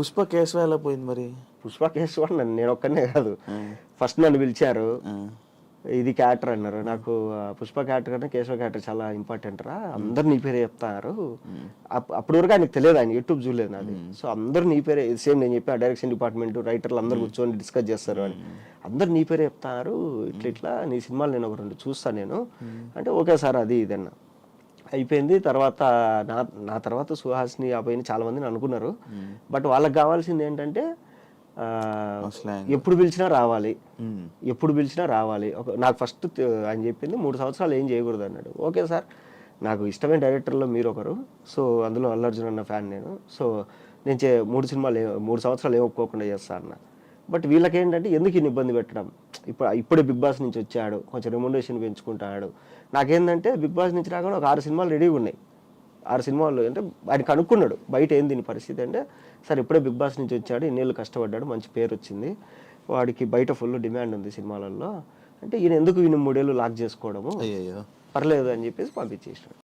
పుష్ప కేశవ ఎలా పోయింది మరి? పుష్ప కేసు నన్ను నేను ఒక్కనే కాదు. ఫస్ట్ నన్ను పిలిచారు. ఇది క్యారెక్టర్ అన్నారు. నాకు పుష్ప క్యారెక్టర్ కన్నా కేశవ క్యారెక్టర్ చాలా ఇంపార్టెంట్ రా. అందరు నీ పేరే చెప్తారు అప్- అప్పటి వరకు ఆయనకు తెలియదు ఆయన యూట్యూబ్ చూడలేదు నాది. సో అందరు నీ పేరే సేమ్ నేను చెప్పి ఆ డైరెక్షన్ డిపార్ట్మెంట్ రైటర్లు అందరు కూర్చొని డిస్కస్ చేస్తారు అని. అందరు నీ పేరే చెప్తారు ఇట్లా ఇట్లా నీ సినిమాలు నేను ఒక రెండు చూస్తాను నేను. అంటే ఓకే సార్ అది ఇదన్నా అయిపోయింది. తర్వాత నా నా తర్వాత సుహాస్ని అబ్బాయిని చాలా మందిని అనుకున్నారు. బట్ వాళ్ళకి కావాల్సింది ఏంటంటే. ఎప్పుడు పిలిచినా రావాలి. ఎప్పుడు పిలిచినా రావాలి. ఒక నాకు ఫస్ట్ ఆయన చెప్పింది మూడు సంవత్సరాలు ఏం చేయకూడదు అన్నాడు. ఓకే సార్ నాకు ఇష్టమైన డైరెక్టర్లో మీరు ఒకరు. సో అందులో అల్లు అర్జున్ అన్న ఫ్యాన్ నేను. సో నేను చే మూడు సినిమాలు మూడు సంవత్సరాలు ఏం ఒప్పుకోకుండా చేస్తా అన్న. బట్ వీళ్ళకి ఏంటంటే ఎందుకు ఇన్ని ఇబ్బంది పెట్టడం? ఇప్పుడు ఇప్పుడే బిగ్ బాస్ నుంచి వచ్చాడు కొంచెం రెమ్యునరేషన్ పెంచుకుంటాడు. నాకేంటంటే బిగ్ బాస్ నుంచి రాకుండా ఒక ఆరు సినిమాలు రెడీగా ఉన్నాయి. ఆరు సినిమాలు అంటే ఆయన కనుక్కున్నాడు బయట ఏంది దీని పరిస్థితి అంటే సార్ ఇప్పుడే బిగ్ బాస్ నుంచి వచ్చాడు ఇన్నేళ్ళు కష్టపడ్డాడు మంచి పేరు వచ్చింది. వాడికి బయట ఫుల్ డిమాండ్ ఉంది సినిమాలలో అంటే ఈయన ఎందుకు ఈయన మూడేళ్ళు లాక్ చేసుకోవడము? పర్లేదు అని చెప్పేసి పంపించేసినాడు.